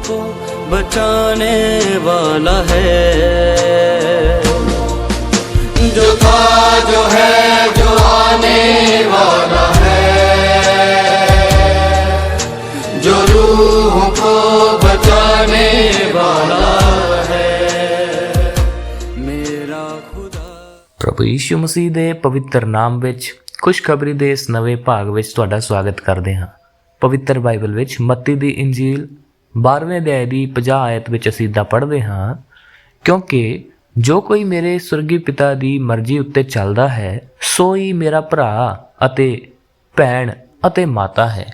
को बचाने वाला है जो था जो है जो आने वाला है जो रूह को बचाने वाला है मेरा खुदा ਪ੍ਰਭੂ ਯੀਸ਼ੂ ਮਸੀਹ ਦੇ ਪਵਿੱਤਰ ਨਾਮ ਵਿੱਚ ਖੁਸ਼ਖਬਰੀ ਦੇ ਇਸ ਨਵੇਂ ਭਾਗ ਵਿੱਚ ਤੁਹਾਡਾ ਸਵਾਗਤ ਕਰਦੇ ਹਾਂ ਪਵਿੱਤਰ ਬਾਈਬਲ ਵਿੱਚ ਮੱਤੀ ਦੀ ਇੰਜੀਲ 12ਵੇਂ ਅਧਿਆਇ ਦੀ 50 ਆਇਤ ਵਿੱਚ ਅਸੀਂ ਇਦਾਂ ਪੜ੍ਹਦੇ ਹਾਂ, ਕਿਉਂਕਿ ਜੋ ਕੋਈ ਮੇਰੇ ਸੁਰਗੀ ਪਿਤਾ ਦੀ ਮਰਜ਼ੀ ਉੱਤੇ ਚੱਲਦਾ ਹੈ ਸੋ ਹੀ ਮੇਰਾ ਭਰਾ ਅਤੇ ਭੈਣ ਅਤੇ ਮਾਤਾ ਹੈ।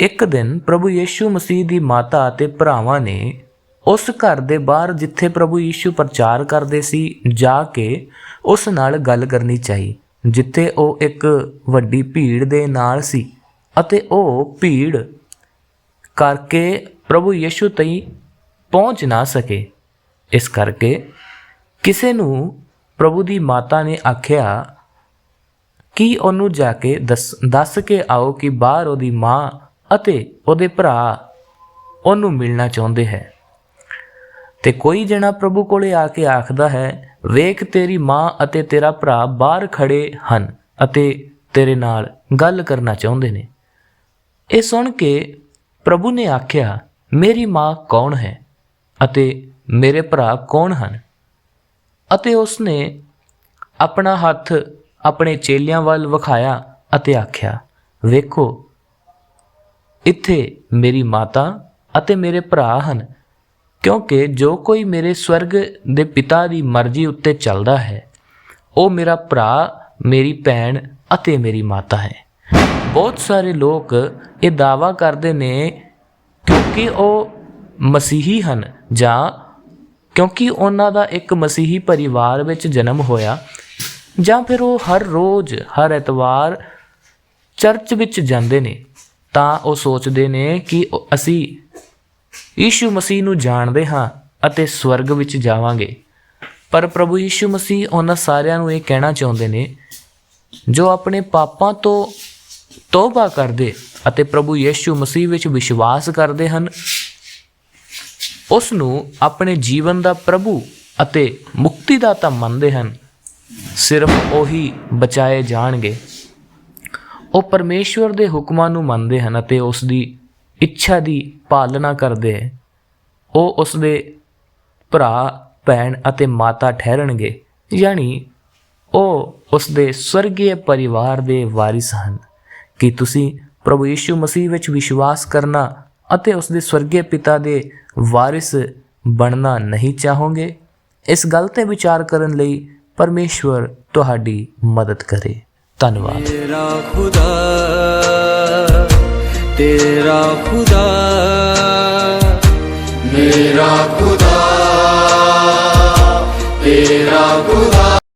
ਇੱਕ ਦਿਨ ਪ੍ਰਭੂ ਯੀਸ਼ੂ ਮਸੀਹ ਦੀ ਮਾਤਾ ਅਤੇ ਭਰਾਵਾਂ ਨੇ ਉਸ ਘਰ ਦੇ ਬਾਹਰ ਜਿੱਥੇ ਪ੍ਰਭੂ ਯੀਸ਼ੂ ਪ੍ਰਚਾਰ ਕਰਦੇ ਸੀ, ਜਾ ਕੇ ਉਸ ਨਾਲ ਗੱਲ ਕਰਨੀ ਚਾਹੀ, ਜਿੱਥੇ ਉਹ ਇੱਕ ਵੱਡੀ ਭੀੜ ਦੇ ਨਾਲ ਸੀ ਅਤੇ ਉਹ ਭੀੜ ਕਰਕੇ ਪ੍ਰਭੂ ਯੀਸ਼ੂ ਤਾਈਂ ਪਹੁੰਚ ਨਾ ਸਕੇ। ਇਸ ਕਰਕੇ ਕਿਸੇ ਨੂੰ ਪ੍ਰਭੂ ਦੀ ਮਾਤਾ ਨੇ ਆਖਿਆ, ਕਿ ਉਹਨੂੰ ਜਾ ਕੇ ਦੱਸ ਦੱਸ ਕੇ ਆਓ ਕਿ ਬਾਹਰ ਉਹਦੀ ਮਾਂ ਅਤੇ ਉਹਦੇ ਭਰਾ ਉਹਨੂੰ ਮਿਲਣਾ ਚਾਹੁੰਦੇ ਹੈ? ਤੇ ਕੋਈ ਜਣਾ ਪ੍ਰਭੂ ਕੋਲੇ ਆ ਕੇ ਆਖਦਾ ਹੈ, ਵੇਖ ਤੇਰੀ ਮਾਂ ਅਤੇ ਤੇਰਾ ਭਰਾ ਬਾਹਰ ਖੜੇ ਹਨ ਅਤੇ ਤੇਰੇ ਨਾਲ ਗੱਲ ਕਰਨਾ ਚਾਹੁੰਦੇ ਨੇ। ਇਹ ਸੁਣ ਕੇ ਪ੍ਰਭੂ ਨੇ ਆਖਿਆ, ਮੇਰੀ ਮਾਂ ਕੌਣ ਹੈ ਅਤੇ ਮੇਰੇ ਭਰਾ ਕੌਣ ਹਨ? ਅਤੇ ਉਸਨੇ ਆਪਣਾ ਹੱਥ ਆਪਣੇ ਚੇਲਿਆਂ ਵੱਲ ਵਿਖਾਇਆ ਅਤੇ ਆਖਿਆ, ਵੇਖੋ, ਇੱਥੇ ਮੇਰੀ ਮਾਤਾ ਅਤੇ ਮੇਰੇ ਭਰਾ ਹਨ, ਕਿਉਂਕਿ ਜੋ ਕੋਈ ਮੇਰੇ ਸਵਰਗ ਦੇ ਪਿਤਾ ਦੀ ਮਰਜ਼ੀ ਉੱਤੇ ਚੱਲਦਾ ਹੈ, ਉਹ ਮੇਰਾ ਭਰਾ, ਮੇਰੀ ਭੈਣ ਅਤੇ ਮੇਰੀ ਮਾਤਾ ਹੈ। ਬਹੁਤ ਸਾਰੇ ਲੋਕ ਇਹ ਦਾਵਾ ਕਰਦੇ ਨੇ ਕਿਉਂਕਿ ਉਹ ਮਸੀਹੀ ਹਨ ਜਾਂ ਕਿਉਂਕਿ ਉਹਨਾਂ ਦਾ ਇੱਕ ਮਸੀਹੀ ਪਰਿਵਾਰ ਵਿੱਚ ਜਨਮ ਹੋਇਆ ਜਾਂ ਫਿਰ ਉਹ ਹਰ ਰੋਜ਼, ਹਰ ਐਤਵਾਰ ਚਰਚ ਵਿੱਚ ਜਾਂਦੇ ਨੇ, ਤਾਂ ਉਹ ਸੋਚਦੇ ਨੇ ਕਿ ਅਸੀਂ ਯੀਸ਼ੂ ਮਸੀਹ ਨੂੰ ਜਾਣਦੇ ਹਾਂ ਅਤੇ ਸਵਰਗ ਵਿੱਚ ਜਾਵਾਂਗੇ। ਪਰ ਪ੍ਰਭੂ ਯੀਸ਼ੂ ਮਸੀਹ ਉਹਨਾਂ ਸਾਰਿਆਂ ਨੂੰ ਇਹ ਕਹਿਣਾ ਚਾਹੁੰਦੇ ਨੇ, ਜੋ ਆਪਣੇ ਪਾਪਾਂ ਤੋਂ ਤੋਬਾ ਕਰਦੇ ਅਤੇ ਪ੍ਰਭੂ ਯੀਸ਼ੂ ਮਸੀਹ ਵਿੱਚ ਵਿਸ਼ਵਾਸ ਕਰਦੇ ਹਨ ਉਸ ਨੂੰ ਆਪਣੇ ਜੀਵਨ ਦਾ ਪ੍ਰਭੂ ਅਤੇ ਮੁਕਤੀ ਮੁਕਤੀਦਾਤਾ ਮੰਨਦੇ ਹਨ, ਸਿਰਫ ਉਹੀ ਬਚਾਏ ਜਾਣਗੇ। ਉਹ ਪਰਮੇਸ਼ਵਰ ਦੇ ਹੁਕਮਾਂ ਨੂੰ ਮੰਨਦੇ ਹਨ ਅਤੇ ਉਸ ਦੀ ਇੱਛਾ ਦੀ ਪਾਲਣਾ ਕਰਦੇ ਹਨ ਉਹ ਉਸ ਦੇ ਭਰਾ, ਭੈਣ ਅਤੇ ਮਾਤਾ ਠਹਿਰਣਗੇ ਯਾਨੀ ਉਹ ਉਸ ਦੇ ਸਵਰਗੀ ਪਰਿਵਾਰ ਦੇ ਵਾਰਿਸ ਹਨ। ਕਿ ਤੁਸੀਂ ਪ੍ਰਭੂ ਯੀਸ਼ੂ ਮਸੀਹ ਵਿੱਚ ਵਿਸ਼ਵਾਸ ਕਰਨਾ ਅਤੇ ਉਸ ਦੇ ਸਵਰਗੀ ਪਿਤਾ ਦੇ ਵਾਰਿਸ ਬਣਨਾ ਨਹੀਂ ਚਾਹੋਗੇ, ਇਸ ਗੱਲ ਤੇ ਵਿਚਾਰ ਕਰਨ ਲਈ ਪਰਮੇਸ਼ਵਰ ਤੁਹਾਡੀ ਮਦਦ ਕਰੇ। ਧੰਨਵਾਦ। ਤੇਰਾ ਖੁਦਾ ਤੇਰਾ ਖੁਦਾ, ਮੇਰਾ ਖੁਦਾ।